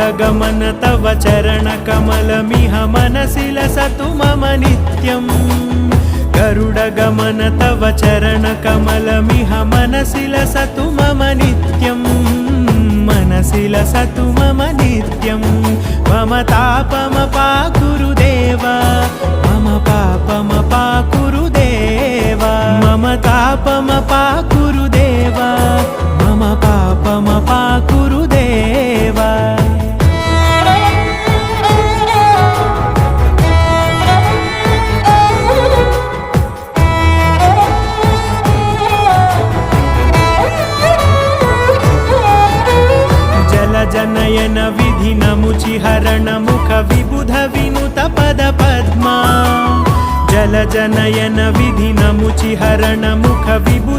చూడగమన తవ చరణ కమలమిహ మనసిల సతు మమ నిత్యం గరుడగమన తవ చరణ కమలమిహ మనసిల సతు మమ నిత్యం మనసిల సతు మమ నిత్యం మమ తాపమ పాకురుదేవా మమ పాపమ పాకురుదేవా. మమ తాపమ నయన విధినము చిహరణ ముఖ విబుధ వినుత పద పద్మా. జల జనయన విధినము చిహరణ ముఖ విబు